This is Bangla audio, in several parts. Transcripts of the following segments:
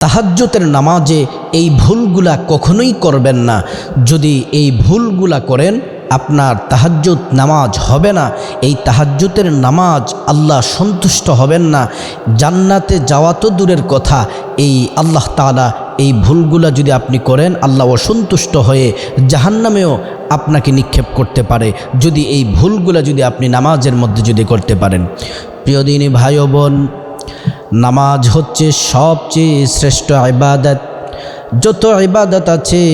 তাহাজ্জতের নামাজে এই ভুলগুলা কখনোই করবেন না। যদি এই ভুলগুলা করেন, আপনার তাহাজ্জুদ নামাজ হবে না। এই তাহাজ্জুতের নামাজ আল্লাহ সন্তুষ্ট হবেন না। জান্নাতে যাওয়া তো দূরের কথা। এই আল্লাহ তাআলা এই ভুলগুলা যদি আপনি করেন, আল্লাহ অসন্তুষ্ট হয়ে জাহান্নামেও আপনাকে নিক্ষেপ করতে পারে। যদি এই ভুলগুলা যদি আপনি নামাজের মধ্যে যদি করতে পারেন। প্রিয় দিনী ভাই বোন নামাজ হচ্ছে সবচেয়ে শ্রেষ্ঠ ইবাদত। যত ইবাদত আছে,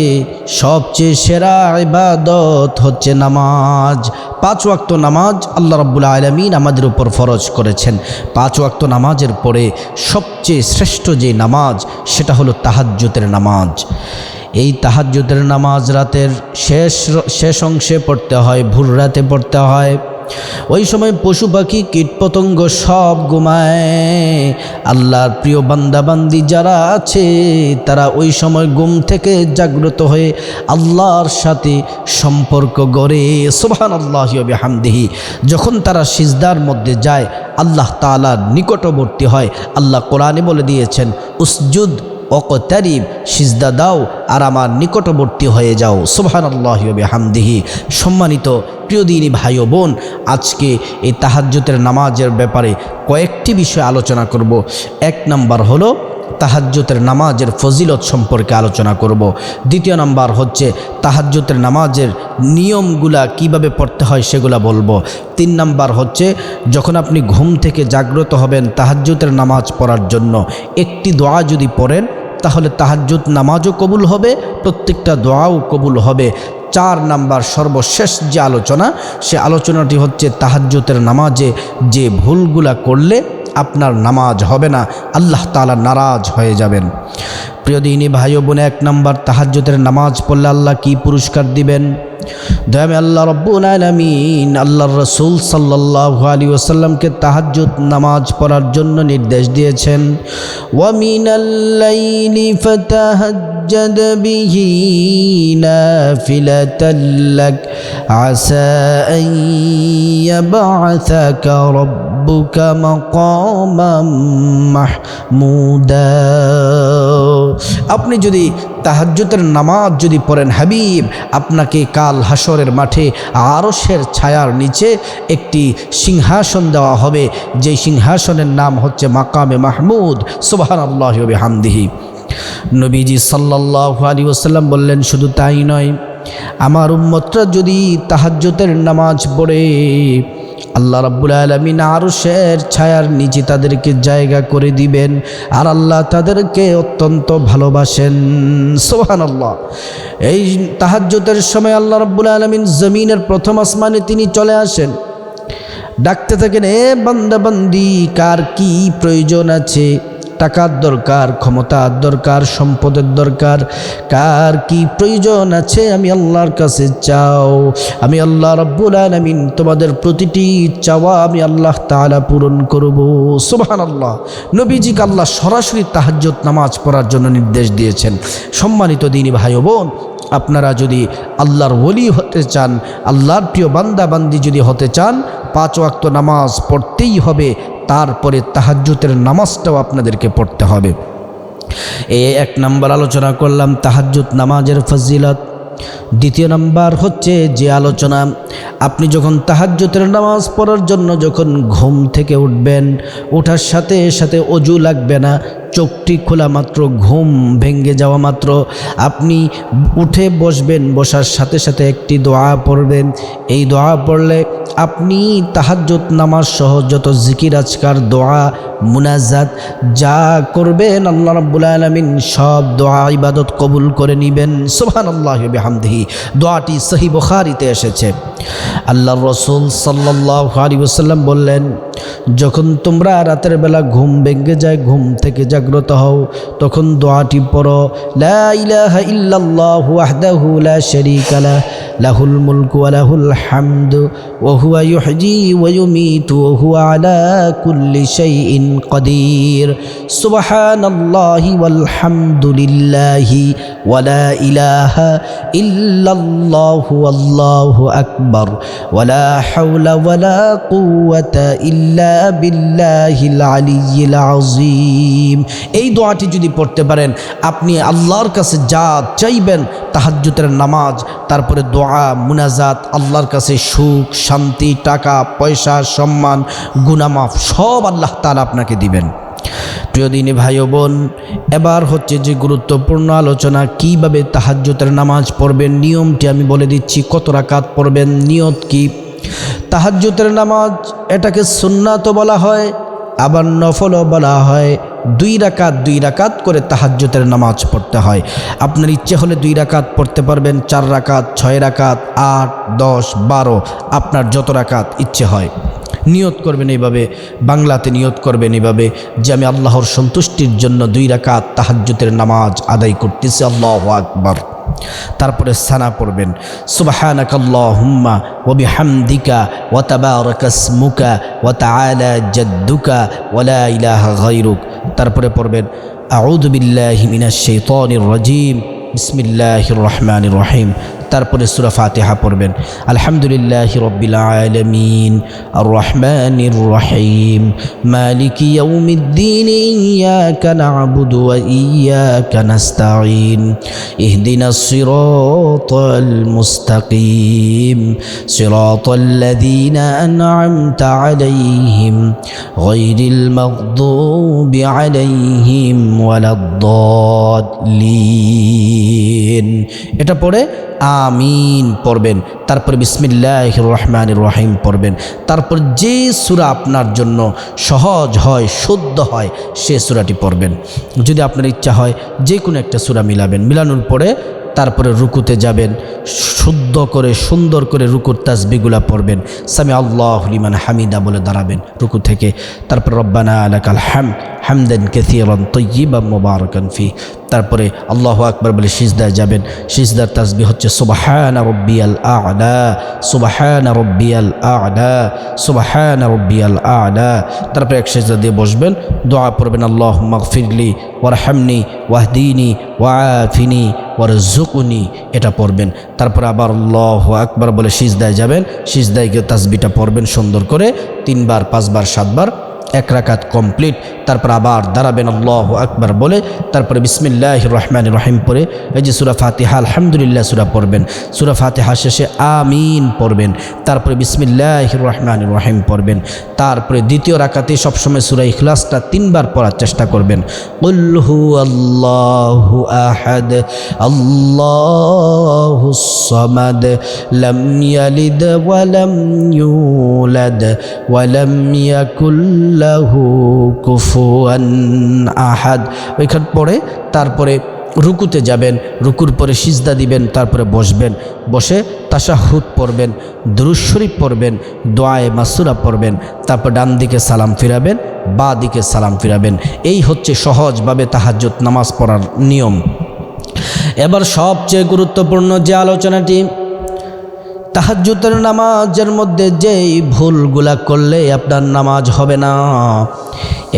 সবচেয়ে সেরা ইবাদত হচ্ছে নামাজ। পাঁচ ওয়াক্ত নামাজ আল্লাহ রাব্বুল আলমিন আমাদের উপর ফরজ করেছেন। পাঁচ ওয়াক্ত নামাজের পরে সবচেয়ে শ্রেষ্ঠ যে নামাজ, সেটা হলো তাহাজ্জুতের নামাজ। এই তাহাজ্জুদের নামাজ রাতের শেষ শেষ অংশে পড়তে হয়, ভোর রাতে পড়তে হয়। ওই সময় পশু পাখি, কীটপতঙ্গ সব ঘুমায়। আল্লাহর প্রিয় বান্দাবান্দি যারা আছে, তারা ওই সময় ঘুম থেকে জাগ্রত হয়ে আল্লাহর সাথে সম্পর্ক গড়ে। সোহান আল্লাহ হামদিহি যখন তারা সিজদার মধ্যে যায়, আল্লাহ তালার নিকটবর্তী হয়। আল্লাহ কোরআনে বলে দিয়েছেন, উসজুদ অকতারিব সিজদা দাও আর আমার নিকটবর্তী হয়ে যাও। সোহান আল্লাহ হামদিহি সম্মানিত প্রিয়দিনী ভাই বোন, আজকে এই তাহাজ্জতের নামাজের ব্যাপারে কয়েকটি বিষয় আলোচনা করব। এক নাম্বার হলো তাহাজ্জতের নামাজের ফজিলত সম্পর্কে আলোচনা করব। দ্বিতীয় নাম্বার হচ্ছে, তাহাজ্জতের নামাজের নিয়মগুলা কীভাবে পড়তে হয় সেগুলা বলব। তিন নাম্বার হচ্ছে, যখন আপনি ঘুম থেকে জাগ্রত হবেন তাহাজ্জতের নামাজ পড়ার জন্য, একটি দোয়া যদি পড়েন, তাহলে তাহাজ্জুদ নামাজও কবুল হবে, প্রত্যেকটা দোয়াও কবুল হবে। চার নাম্বার সর্বশেষ যে আলোচনা, সে আলোচনাটি হচ্ছে তাহাজ্জুতের নামাজে যে ভুলগুলা করলে আপনার নামাজ হবে না, আল্লাহ তালা নারাজ হয়ে যাবেন। প্রিয় দিনী ভাই বোন, এক নম্বর তাহাজ্জুতের নামাজ পড়লে আল্লাহ কি পুরস্কার দিবেন? দয়ামে আল্লাহ রব্বুল আলমিন, আল্লাহর রসুল সাল্লাহ আলী ওসাল্লামকে তাহাজ্জুদ নামাজ পড়ার জন্য নির্দেশ দিয়েছেন। ওয়ামিনাল্লাইলি ফাতাহাজ্জাদ বিহি নাফিলাতাল লাক, আসা আন ইয়াবআসাকা রাব্বুকা মাকামাম মাহমুদা। আপনি যদি তাহাজ্জুতের নামাজ যদি পড়েন হাবিব, আপনাকে কাল হাসরের মাঠে আরসের ছায়ার নিচে একটি সিংহাসন দেওয়া হবে। যেই সিংহাসনের নাম হচ্ছে মাকামে মাহমুদ। সুবাহান আল্লাহ হামদিহি নবীজি সাল্লাহ আলী ওসাল্লাম বললেন, শুধু তাই নয়, আমার উম্মতরা যদি তাহাজ্যতের নামাজ পড়ে আল্লাহ রাব্বুল আলমিন আরশের ছায়ার নিচে তাদেরকে জায়গা করে দিবেন, আর আল্লাহ তাদেরকে অত্যন্ত ভালোবাসেন। সোহান আল্লাহ এই তাহাজ্যতের সময় আল্লাহ রাব্বুল আলমিন জমিনের প্রথম আসমানে তিনি চলে আসেন। ডাকতে থাকেন, এ বান্দাবান্দি কার কি প্রয়োজন আছে? টাকার দরকার, ক্ষমতার দরকার, সম্পদের দরকার। কার কি প্রয়োজন আছে আমি আল্লাহর কাছে চাও। আমি আল্লাহ রব্বুল আলমিন তোমাদের প্রতিটি চাওয়া আমি আল্লাহ তালা পূরণ করব। সুবাহান আল্লাহ নবীজিকে আল্লাহ সরাসরি তাহাজ্জত নামাজ পড়ার জন্য নির্দেশ দিয়েছেন। সম্মানিত দিনী ভাই বোন, আপনারা যদি আল্লাহর ওলি হতে চান, আল্লাহর প্রিয় বান্দা বান্দি যদি হতে চান, পাঁচ ওয়াক্ত নামাজ পড়তেই হবে। তারপরে তাহাজ্জুতের নামাজটাও আপনাদেরকে পড়তে হবে। এ এক নম্বর আলোচনা করলাম তাহাজ্জুত নামাজের ফজিলত। দ্বিতীয় নাম্বার হচ্ছে যে আলোচনা, আপনি যখন তাহাজ্জুতের নামাজ পড়ার জন্য যখন ঘুম থেকে উঠবেন ওঠার সাথে সাথে অজু লাগবে না চোখটি খোলা মাত্র, ঘুম ভেঙ্গে যাওয়া মাত্র। আপনি উঠে বসবেন, বসার সাথে সাথে একটি দোয়া পড়বেন। এই দোয়া পড়লে আপনি তাহাজ্জত নামাজ সহ যত জিকির, আজকার দোয়া, মুনাজাত যা করবেন, আল্লাহ রাব্বুল আলমিন সব দোয়া ইবাদত কবুল করে নেবেন। সোহান আল্লাহ হামদিহি দোয়াটি সহি বখারিতে এসেছে। আল্লাহ রসুল সাল্লাহ আলী ওসাল্লাম বললেন, যখন তোমরা রাতের বেলা ঘুম ভেঙে যায়, ঘুম থেকে জাগ্রত হও তখন দোয়াটি পড়ো লা ইলাহা ইল্লাল্লাহু ওয়াহদাহু লা শারীকা লাহ। লাহুল মুলকু ওয়া লাহুল হামদু ওয়া হুয়া ইউহয়ি ওয়া ইউমীতু ওয়া হুয়া আলা কুল্লি শাইইন কাদির সুবহানাল্লাহি ওয়াল হামদুলিল্লাহি ওয়া লা ইলাহা ইল্লাল্লাহু আল্লাহু আকবার। ওয়া লা হাওলা ওয়া লা কুওয়াতা ইল্লা বিল্লাহিল আলিয়্যিল আযীম। এই দোয়াটি যদি পড়তে পারেন, আপনি আল্লাহর কাছে যা চাইবেন তাহাজ্জুতের নামাজ, তারপরে দোয়া মুনাজাত, আল্লাহর কাছে সুখ, শান্তি, টাকা, পয়সা, সম্মান, গুনামাফ, সব আল্লাহ তালা আপনাকে দিবেন। প্রিয় দিনী ভাই বোন, এবার হচ্ছে যে গুরুত্বপূর্ণ আলোচনা, কীভাবে তাহাজ্জুতের নামাজ পড়বেন, নিয়মটি আমি বলে দিচ্ছি, কত রাকাত পড়বেন, নিয়ত কি? তাহাজ্জুতের নামাজ এটাকে সুন্নাতও বলা হয়, আবার নফলও বলা হয়। দুই রাকাত দুই রাকাত করে তাহাজ্জুতের নামাজ পড়তে হয়। আপনার ইচ্ছে হলে দুই রাকাত পড়তে পারবেন, চার রাকাত, ছয় রাকাত, আট, দশ, বারো, আপনার যত রাকাত ইচ্ছে হয়। নিয়ত করবেন এইভাবে, বাংলাতে নিয়ত করবেন এইভাবে যে আমি আল্লাহর সন্তুষ্টির জন্য দুই রাকাত তাহাজ্জুতের নামাজ আদায় করতেছি, আল্লাহ আকবার। তারপরে সানা পড়বেন সুবাহানাক আল্লাহুম্মা ওয়া বিহামদিকা ওয়া তাবারাকা ইসমুকা ওয়া তাআলা জাদ্দুকা ওয়া লা ইলাহা গায়রুক। তারপরে পড়বেন আউযু বিল্লাহি মিনাশ শাইতানির রাজীম বিসমিল্লাহির রহমানির রহিম। তারপরে সুরা ফাতিহা পড়বেন। আলহামদুলিল্লাহ রব্বিল আলামিন। আর রহমানির রহিম। মালিক ইয়াউমিদ্দিন ইয়াকা না'বুদু ওয়া ইয়াকা নাস্তাঈন। ইহদিনাস সিরাতাল মুস্তাকিম। সিরাতাল লাযীনা আন'আমতা আলাইহিম গায়রিল মাগদুবি আলাইহিম ওয়ালাদ-দাল্লিন। এটা পড়ে আমিন পড়বেন। তারপর বিসমিল্লাহ রহমান রহিম পড়বেন। তারপর যে সুরা আপনার জন্য সহজ হয়, শুদ্ধ হয়, সে সুরাটি পড়বেন। যদি আপনার ইচ্ছা হয় যে কোনো একটা সুরা মিলাবেন। মিলানোর পরে তারপরে রুকুতে যাবেন, শুদ্ধ করে, সুন্দর করে রুকুর তাসবিগুলা পড়বেন। সামি আল্লাহ লিমান হামিদা বলে দাঁড়াবেন রুকু থেকে। তারপর রব্বানা আলাকাল হাম, হামদেন কেথিরন তৈবা মোবারকান ফি। তারপরে আল্লাহ আকবর বলে সিজদায় যাবেন। সিজদার তাসবি হচ্ছে সুবাহানা রব্বিয়াল আলা, সুবাহানা রব্বিয়াল আলা, সুবাহানা রব্বিয়াল আলা। তারপরে এক সিজদা দিয়ে বসবেন, দোয়া পড়বেন আল্লাহ মাগফিরলি ওয়ারহামনি, ওয়াহদিনী ওয়াফিনি ওয়ারজুকুনি এটা পড়বেন। তারপর আবার আল্লাহ আকবার বলে সিজদায় যাবেন। সিজদায় গিয়ে তাসবিটা পড়বেন সুন্দর করে। তিনবার, পাঁচবার, সাতবার। এক রাকাত কমপ্লিট তারপর আবার দাঁড়াবেন আল্লাহ আকবার বলে, তারপরে বিসমিল্লাহ রহমান রহিম পরে, এই যে সুরা ফাতিহা, আলহামদুলিল্লাহ সুরা পড়বেন। সুরা ফাতিহা শেষে আমিন পড়বেন, তারপরে বিসমিল্লাহ রহমান রহিম পড়বেন, তারপরে দ্বিতীয় রাকাতে সবসময় সুরা ইখলাসটা তিনবার পড়ার চেষ্টা করবেন। উল্হু আল্লাহ ওয়ালাম ইয়াকুল্লাহু কুফুয়ান আহাদ। ওইখান পরে তারপরে রুকুতে যাবেন, রুকুর পরে সিজদা দিবেন, তারপরে বসবেন। বসে তাশাহুদ পড়বেন দুরুজ শরীফ পড়বেন, দোয়ায়ে মাসুরা পড়বেন, তারপর ডান দিকে সালাম ফিরাবেন, বা দিকে সালাম ফিরাবেন। এই হচ্ছে সহজভাবে তাহাজ্জুদ, নামাজ পড়ার নিয়ম। এবার সবচেয়ে গুরুত্বপূর্ণ যে আলোচনাটি তাহাজ্জুতের নামাজের মধ্যে যেই ভুলগুলা করলে আপনার নামাজ হবে না।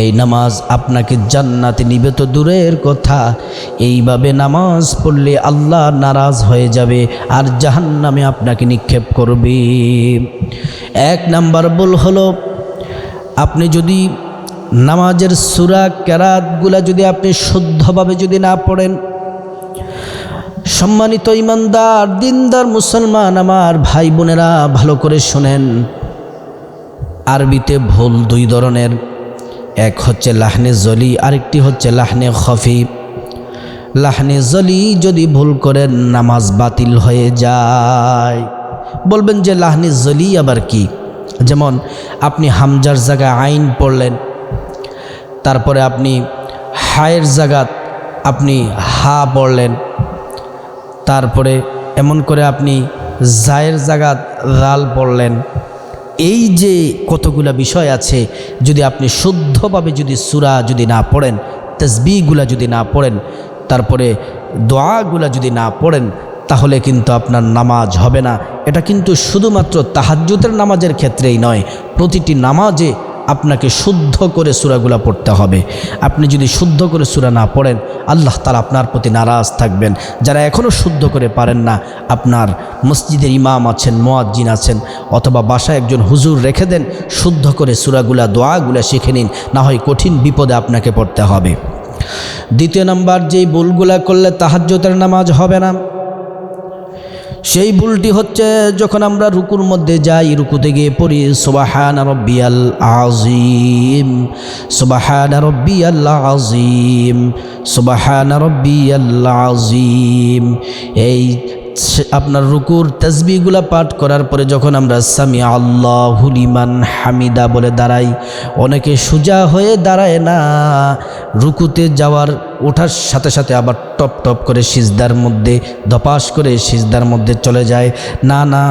এই নামাজ আপনাকে জান্নাতে নিবে তো দূরের কথা। এইভাবে নামাজ পড়লে আল্লাহ নারাজ হয়ে যাবে আর জাহান্নামে আপনাকে নিক্ষেপ করবে। এক নাম্বার ভুল হলো, আপনি যদি নামাজের সুরা ক্যারাতগুলা যদি আপনি শুদ্ধভাবে যদি না পড়েন সম্মানিত ইমানদার, দিনদার মুসলমান আমার ভাই বোনেরা, ভালো করে শোনেন। আরবিতে ভুল দুই ধরনের। এক হচ্ছে লাহনে জলি, আরেকটি হচ্ছে লাহনে খফি। লাহনে জলি যদি ভুল করেন, নামাজ বাতিল হয়ে যায়। বলবেন যে লাহনে জলি আবার কি? যেমন, আপনি হামজার জায়গায় আইন পড়লেন, তারপরে আপনি হায়ের জায়গাত আপনি হা পড়লেন তারপরে এমন করে আপনি জায়ের জাগাত রাল পড়লেন। এই যে কতগুলা বিষয় আছে, যদি আপনি শুদ্ধভাবে যদি সুরা যদি না পড়েন তসবিগুলা যদি না পড়েন, তারপরে দোয়াগুলা যদি না পড়েন, তাহলে কিন্তু আপনার নামাজ হবে না। এটা কিন্তু শুধুমাত্র তাহাজ্জুতের নামাজের ক্ষেত্রেই নয়, প্রতিটি নামাজে আপনাকে শুদ্ধ করে সুরাগুলা পড়তে হবে। আপনি যদি শুদ্ধ করে সুরা না পড়েন, আল্লাহ তালা আপনার প্রতি নারাজ থাকবেন। যারা এখনও শুদ্ধ করে পারেন না, আপনার মসজিদের ইমাম আছেন, মোয়াজ্জিন আছেন, অথবা বাসায় একজন হুজুর রেখে দেন, শুদ্ধ করে সুরাগুলা, দোয়াগুলা শিখে নিন, না হয় কঠিন বিপদে আপনাকে পড়তে হবে। দ্বিতীয় নাম্বার, যেই ভুলগুলা করলে তাহাজ্যতের নামাজ হবে না সেই ভুলটি হচ্ছে যখন আমরা রুকুর মধ্যে যাই, রুকুতে গিয়ে পড়ি, সুবাহান রব্বিয়াল আজিম সুবাহান রব্বিয়াল আজিম সুবাহান রব্বিয়াল আজিম এই আপনার রুকুর তসবিগুলা পাঠ করার পরে যখন আমরা সামি আল্লাহ হুলিমান হামিদা বলে দাঁড়াই, অনেকে সোজা হয়ে দাঁড়ায় না, রুকুতে যাওয়ার ওঠার সাথে সাথে আবার টপ টপ করে সিজদার মধ্যে, ধপাস করে সিজদার মধ্যে চলে যায়। না না,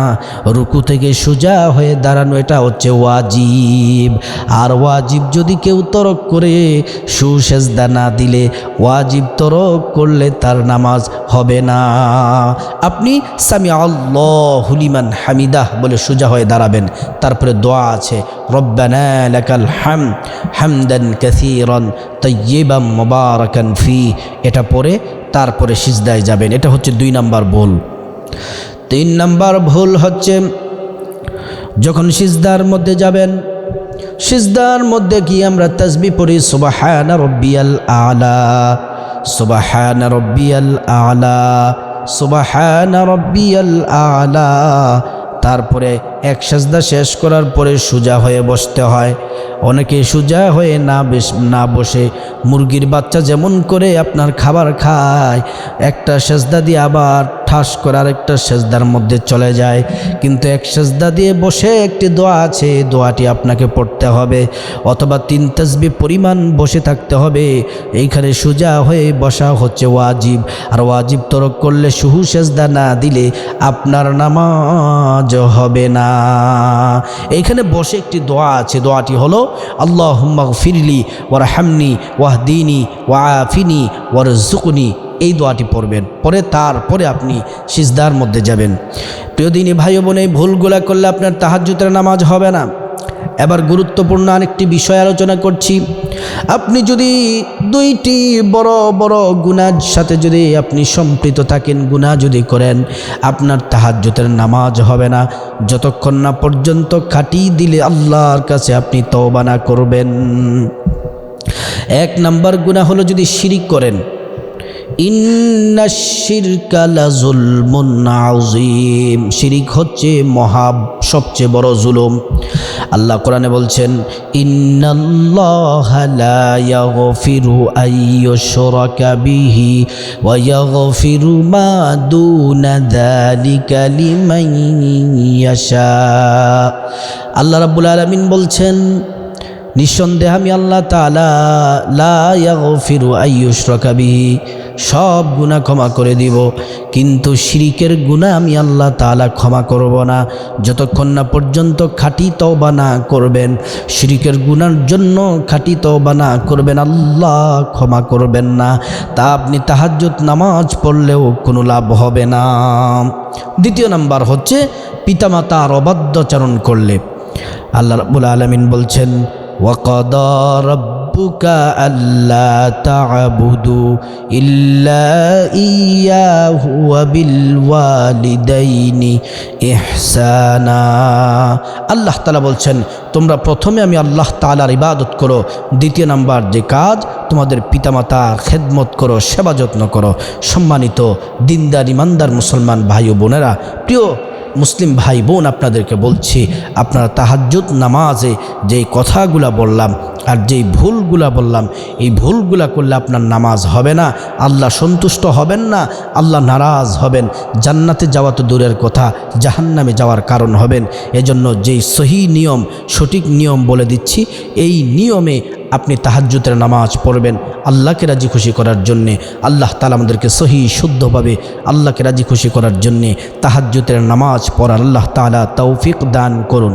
রুকু থেকে সোজা হয়ে দাঁড়ানো, এটা হচ্ছে ওয়াজিব। আর ওয়াজিব যদি কেউ তরক করে, সুসেজদা না দিলে ওয়াজিব তরক করলে তার নামাজ হবে না। আপনি সামি আল্লাহ হুলিমান হামিদাহ বলে সোজা হয়ে দাঁড়াবেন। তারপরে দোয়া আছে, রব্বানা লাকাল হাম, হামদান কাসীরান তৈবাম মোবারকান ফি। এটা পরে তারপরে সিজদায় যাবেন। এটা হচ্ছে দুই নাম্বার ভুল। তিন নাম্বার ভুল হচ্ছে যখন সিজদার মধ্যে যাবেন, সিজদার মধ্যে কি আমরা তাসবি পড়ি, সুবাহানা রব্বিয়াল আলা, সুবাহানা রব্বিয়াল আলা, সুবাহানা রব্বিয়াল আলা। তারপরে এক সাজদা শেষ করার পরে সোজা হয়ে বসতে হয়। অনেকে সোজা হয়ে না বেশ না বসে। মুরগির বাচ্চা যেমন করে আপনার খাবার খায়, একটা সেজদা দিয়ে আবার ঠাস করে আরেকটা সেজদার মধ্যে চলে যায়। কিন্তু এক সেজদা দিয়ে বসে একটি দোয়া আছে, দোয়াটি আপনাকে পড়তে হবে। অথবা তিন তসবি পরিমাণ বসে থাকতে হবে। এইখানে সোজা হয়ে বসা হচ্ছে ওয়াজিব। আর ওয়াজিব তরক করলে সুহু সেজদা না দিলে আপনার নামাজ হবে না। এইখানে বসে একটি দোয়া আছে, দোয়াটি হলো আল্লাহ হুম্মা ফিরলি ওয়ার হামনি ওয়াহদিনী ওয়াফিনি ওয়ার জুকুনি এই দোয়াটি পড়বেন, পরে তারপরে আপনি সিজদার মধ্যে যাবেন। প্রিয় দিনী ভাই বোন এই ভুলগুলা করলে আপনার তাহাজ্জুতের নামাজ হবে না। এবার গুরুত্বপূর্ণ আরেকটি বিষয় আলোচনা করছি। আপনি যদি দুইটি বড় বড় গুনার সাথে যদি আপনি সম্পৃত থাকেন গুণা যদি করেন, আপনার তাহাজ্যতের নামাজ হবে না। যতক্ষণ না পর্যন্ত খাটি দিলে আল্লাহর কাছে আপনি তওবানা করবেন। এক নাম্বার গুণা হলো যদি শিরিক করেন। ইন্না শিরকা হচ্ছে মহা সবচেয়ে বড় জুলুম। আল্লাহ কোরআনে বলছেন আল্লাহ রাব্বুল আলামিন বলছেন নিঃসন্দেহে আমি আল্লাহ তালা লাফিরু আয়ুষরকাবি সব গুণা ক্ষমা করে দিব। কিন্তু শিরিকের গুণা আমি আল্লাহ তালা ক্ষমা করব না। যতক্ষণ না পর্যন্ত খাঁটি তওবা না করবেন, শিরিকের গুণার জন্য খাঁটি তওবা না করবেন, আল্লাহ ক্ষমা করবেন না। তা আপনি তাহাজ্জুদ নামাজ পড়লেও কোনো লাভ হবে না। দ্বিতীয় নাম্বার হচ্ছে, পিতামাতার অবাধ্যচারণ করলে। আল্লাহ রাব্বুল আলামিন বলছেন وقضى ربك ألا تعبدوا إلا إياه وبالوالدين إحسانا আল্লাহ তালা বলছেন তোমরা প্রথমে আমি আল্লাহ তালার ইবাদত করো দ্বিতীয় নাম্বার যে কাজ তোমাদের পিতামাতার খেদমত করো সেবা যত্ন করো সম্মানিত দিনদার ইমানদার মুসলমান ভাই ও বোনেরা প্রিয় মুসলিম ভাই বোন আপনাদেরকে বলছি, আপনারা তাহাজ্জুদ নামাজে যেই কথাগুলা বললাম আর যেই ভুলগুলা বললাম, এই ভুলগুলা করলে আপনার নামাজ হবে না, আল্লাহ সন্তুষ্ট হবেন না, আল্লাহ নারাজ হবেন, জান্নাতে যাওয়া তো দূরের কথা, জাহান্নামে যাওয়ার কারণ হবেন। এজন্য যেই সহি নিয়ম, সঠিক নিয়ম বলে দিচ্ছি, এই নিয়মে আপনি তাহাজ্জুতের নামাজ পড়বেন। আল্লাহকে রাজি খুশি করার জন্যে আল্লাহ তালা আমাদেরকে সহি, শুদ্ধভাবে আল্লাহকে রাজি খুশি করার জন্যে তাহাজ্জুতের নামাজ পড়ার আল্লাহ তালা তৌফিক দান করুন।